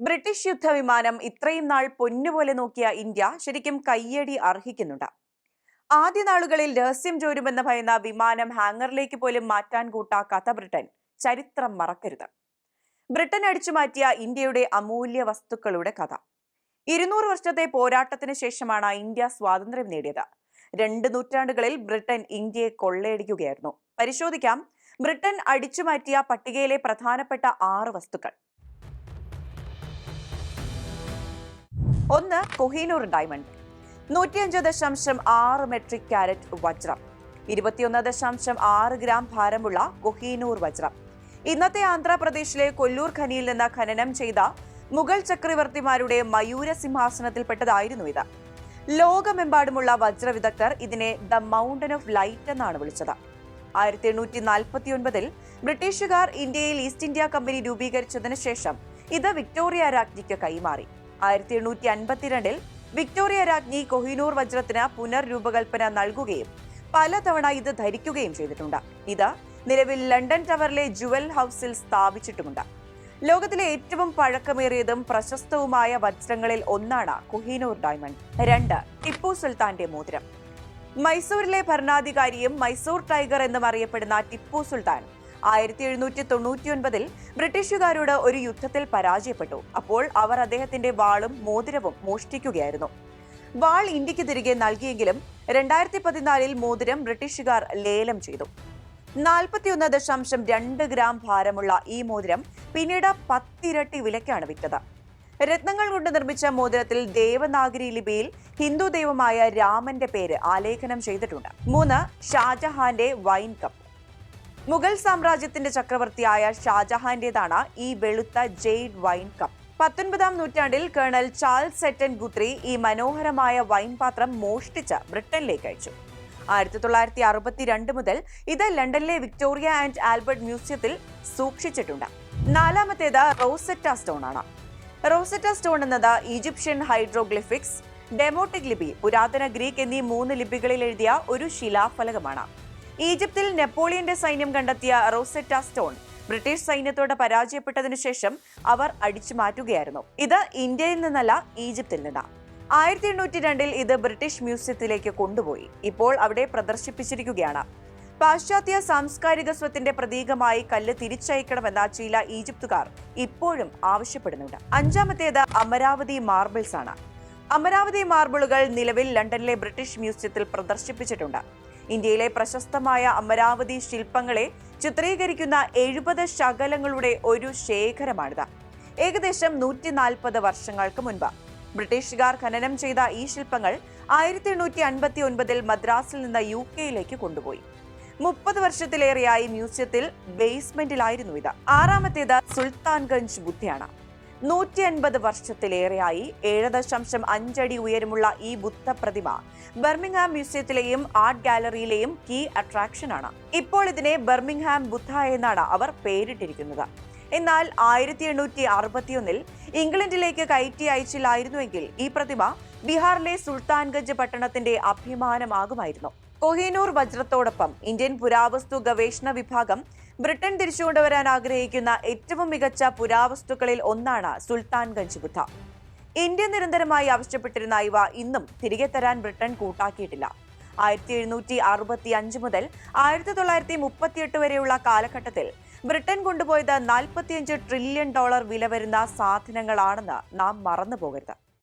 British യുദ്ധവിമാനം ഇത്രയും നാൾ പൊന്നുപോലെ നോക്കിയ ഇന്ത്യ ശരിക്കും കയ്യടി അർഹിക്കുന്നുണ്ട്. ആദ്യ നാളുകളിൽ രഹസ്യം ചോരുമെന്ന് ഭയന്ന വിമാനം ഹാങ്ങറിലേക്ക് പോലും മാറ്റാൻ കൂട്ടാക്കാത്ത ബ്രിട്ടൻ. ചരിത്രം മറക്കരുത്. ബ്രിട്ടൻ അടിച്ചുമാറ്റിയ ഇന്ത്യയുടെ അമൂല്യ വസ്തുക്കളുടെ കഥ. ഇരുന്നൂറ് വർഷത്തെ പോരാട്ടത്തിന് ശേഷമാണ് ഇന്ത്യ സ്വാതന്ത്ര്യം നേടിയത്. രണ്ട് നൂറ്റാണ്ടുകളിൽ ബ്രിട്ടൻ ഇന്ത്യയെ കൊള്ളയടിക്കുകയായിരുന്നു. പരിശോധിക്കാം. ബ്രിട്ടൻ അടിച്ചുമാറ്റിയ പട്ടികയിലെ പ്രധാനപ്പെട്ട ആറ് വസ്തുക്കൾ. ഒന്ന് കൊഹിനൂർ ഡയമണ്ട്. നൂറ്റിയഞ്ച് ദശാംശം ആറ് മെട്രിക് കാരറ്റ് വജ്രം. ഇരുപത്തിയൊന്ന് ദശാംശം ആറ് ഗ്രാം ഭാരമുള്ള കൊഹിനൂർ വജ്രം. ഇന്നത്തെ ആന്ധ്രാപ്രദേശിലെ കൊല്ലൂർ ഖനിയിൽ നിന്ന് ഖനനം ചെയ്ത മുഗൾ ചക്രവർത്തിമാരുടെ മയൂര സിംഹാസനത്തിൽപ്പെട്ടതായിരുന്നു ഇത്. ലോകമെമ്പാടുമുള്ള വജ്ര വിദഗ്ധർ ഇതിനെ ദ മൗണ്ടൻ ഓഫ് ലൈറ്റ് എന്നാണ് വിളിച്ചത്. ആയിരത്തി എണ്ണൂറ്റി നാൽപ്പത്തി ഒൻപതിൽ ബ്രിട്ടീഷുകാർ ഇന്ത്യയിൽ ഈസ്റ്റ് ഇന്ത്യ കമ്പനി രൂപീകരിച്ചതിന് ശേഷം ഇത് വിക്ടോറിയ രാജ്ഞിക്ക് കൈമാറി. ആയിരത്തി എണ്ണൂറ്റി അൻപത്തിരണ്ടിൽ വിക്ടോറിയ രാജ്ഞി കൊഹിനൂർ വജ്രത്തിന് പുനർരൂപകൽപ്പന നൽകുകയും പലതവണ ഇത് ധരിക്കുകയും ചെയ്തിട്ടുണ്ട്. ഇത് നിലവിൽ ലണ്ടൻ ടവറിലെ ജുവൽ ഹൗസിൽ സ്ഥാപിച്ചിട്ടുമുണ്ട്. ലോകത്തിലെ ഏറ്റവും പഴക്കമേറിയതും പ്രശസ്തവുമായ വജ്രങ്ങളിൽ ഒന്നാണ് കൊഹിനൂർ ഡയമണ്ട്. രണ്ട് ടിപ്പു സുൽത്താന്റെ മോതിരം. മൈസൂരിലെ ഭരണാധികാരിയും മൈസൂർ ടൈഗർ എന്നും അറിയപ്പെടുന്ന ടിപ്പു സുൽത്താൻ ആയിരത്തി എഴുന്നൂറ്റി തൊണ്ണൂറ്റി ഒൻപതിൽ ബ്രിട്ടീഷുകാരോട് ഒരു യുദ്ധത്തിൽ പരാജയപ്പെട്ടു. അപ്പോൾ അവർ അദ്ദേഹത്തിന്റെ വാളും മോതിരവും മോഷ്ടിക്കുകയായിരുന്നു. വാൾ ഇന്ത്യയ്ക്ക് തിരികെ നൽകിയെങ്കിലും രണ്ടായിരത്തി പതിനാലിൽ മോതിരം ബ്രിട്ടീഷുകാർ ലേലം ചെയ്തു. നാൽപ്പത്തിയൊന്ന് ദശാംശം രണ്ട് ഗ്രാം ഭാരമുള്ള ഈ മോതിരം പിന്നീട് പത്തിരട്ടി വിലക്കാണ് വിറ്റത്. രത്നങ്ങൾ കൊണ്ട് നിർമ്മിച്ച മോതിരത്തിൽ ദേവനാഗരി ലിപിയിൽ ഹിന്ദു ദൈവമായ രാമന്റെ പേര് ആലേഖനം ചെയ്തിട്ടുണ്ട്. മൂന്ന് ഷാജഹാന്റെ വൈൻ കപ്പ്. മുഗൾ സാമ്രാജ്യത്തിന്റെ ചക്രവർത്തിയായ ഷാജഹാന്റേതാണ് ഈ വെളുത്ത ജെയ്ഡ് വൈൻ കപ്പ്. പത്തൊൻപതാം നൂറ്റാണ്ടിൽ കേണൽ ചാൾസ് സെറ്റൻ ഗുത്രി ഈ മനോഹരമായ വൈൻ പാത്രം മോഷ്ടിച്ച് ബ്രിട്ടനിലേക്ക് അയച്ചു. ആയിരത്തി തൊള്ളായിരത്തി അറുപത്തിരണ്ട് മുതൽ ഇത് ലണ്ടനിലെ വിക്ടോറിയ ആൻഡ് ആൽബർട്ട് മ്യൂസിയത്തിൽ സൂക്ഷിച്ചിട്ടുണ്ട്. നാലാമത്തേത് റോസെറ്റ സ്റ്റോൺ ആണ്. റോസെറ്റ സ്റ്റോൺ എന്നത് ഈജിപ്ഷ്യൻ ഹൈഡ്രോഗ്ലിഫിക്സ് ഡെമോട്ടിക് ലിപി പുരാതന ഗ്രീക്ക് എന്നീ മൂന്ന് ലിപികളിൽ എഴുതിയ ഒരു ശിലാഫലകമാണ്. ഈജിപ്തിൽ നെപ്പോളിയന്റെ സൈന്യം കണ്ടെത്തിയ റോസെറ്റ സ്റ്റോൺ. ബ്രിട്ടീഷ് സൈന്യത്തോട് പരാജയപ്പെട്ടതിനു ശേഷം അവർ അടിച്ചു മാറ്റുകയായിരുന്നു. ഇത് ഇന്ത്യയിൽ നിന്നല്ല ഈജിപ്തിൽ നിന്നാണ് ആയിരത്തി എണ്ണൂറ്റി രണ്ടിൽ ഇത് ബ്രിട്ടീഷ് മ്യൂസിയത്തിലേക്ക് കൊണ്ടുപോയി. ഇപ്പോൾ അവിടെ പ്രദർശിപ്പിച്ചിരിക്കുകയാണ്. പാശ്ചാത്യ സാംസ്കാരിക സ്വത്തിന്റെ പ്രതീകമായി കല്ല് തിരിച്ചയക്കണമെന്ന ചില ഈജിപ്തുകാർ ഇപ്പോഴും ആവശ്യപ്പെടുന്നുണ്ട്. അഞ്ചാമത്തേത് അമരാവതി മാർബിൾസ് ആണ് അമരാവതി മാർബിളുകൾ നിലവിൽ ലണ്ടനിലെ ബ്രിട്ടീഷ് മ്യൂസിയത്തിൽ പ്രദർശിപ്പിച്ചിട്ടുണ്ട്. ഇന്ത്യയിലെ പ്രശസ്തമായ അമരാവതി ശില്പങ്ങളെ ചിത്രീകരിക്കുന്ന എഴുപത് ശകലങ്ങളുടെ ഒരു ശേഖരമാണിത്. ഏകദേശം നൂറ്റി നാൽപ്പത് വർഷങ്ങൾക്ക് മുൻപ് ബ്രിട്ടീഷുകാർ ഖനനം ചെയ്ത ഈ ശില്പങ്ങൾ ആയിരത്തി എണ്ണൂറ്റി അൻപത്തി ഒൻപതിൽ മദ്രാസിൽ നിന്ന് യു കെയിലേക്ക് കൊണ്ടുപോയി. മുപ്പത് വർഷത്തിലേറെയായി മ്യൂസിയത്തിൽ ബേസ്മെന്റിലായിരുന്നു ഇത്. ആറാമത്തേത് സുൽത്താൻഗഞ്ച് ബുദ്ധയാണ്. നൂറ്റി അൻപത് വർഷത്തിലേറെയായി ഏഴ് ദശാംശം അഞ്ചടി ഉയരമുള്ള ഈ ബുദ്ധ പ്രതിമ ബർമിംഗ്ഹാം മ്യൂസിയത്തിലെയും ആർട്ട് ഗാലറിയിലെയും കീ അട്രാക്ഷൻ ആണ്. ഇപ്പോൾ ഇതിനെ ബർമിംഗ്ഹാം ബുദ്ധ എന്നാണ് അവർ പേരിട്ടിരിക്കുന്നത്. എന്നാൽ ആയിരത്തി എണ്ണൂറ്റി അറുപത്തിയൊന്നിൽ ഇംഗ്ലണ്ടിലേക്ക് കയറ്റി അയച്ചില്ലായിരുന്നുവെങ്കിൽ ഈ പ്രതിമ ബീഹാറിലെ സുൽത്താൻഗഞ്ച് പട്ടണത്തിന്റെ അഭിമാനമാകുമായിരുന്നു. കൊഹീനൂർ വജ്രത്തോടൊപ്പം ഇന്ത്യൻ പുരാവസ്തു ഗവേഷണ വിഭാഗം ബ്രിട്ടൻ തിരിച്ചുകൊണ്ടുവരാൻ ആഗ്രഹിക്കുന്ന ഏറ്റവും മികച്ച പുരാവസ്തുക്കളിൽ ഒന്നാണ് സുൽത്താൻഗഞ്ച് ബുദ്ധ ഇന്ത്യ നിരന്തരമായി ആവശ്യപ്പെട്ടിരുന്ന ഇവ ഇന്നും തിരികെ തരാൻ ബ്രിട്ടൻ കൂട്ടാക്കിയിട്ടില്ല. ആയിരത്തി എഴുന്നൂറ്റി അറുപത്തി അഞ്ച് മുതൽ ആയിരത്തി തൊള്ളായിരത്തി മുപ്പത്തിയെട്ട് വരെയുള്ള കാലഘട്ടത്തിൽ ബ്രിട്ടൻ കൊണ്ടുപോയത് നാൽപ്പത്തിയഞ്ച് ട്രില്യൺ ഡോളർ വില വരുന്ന സാധനങ്ങളാണെന്ന് നാം മറന്നു പോകരുത്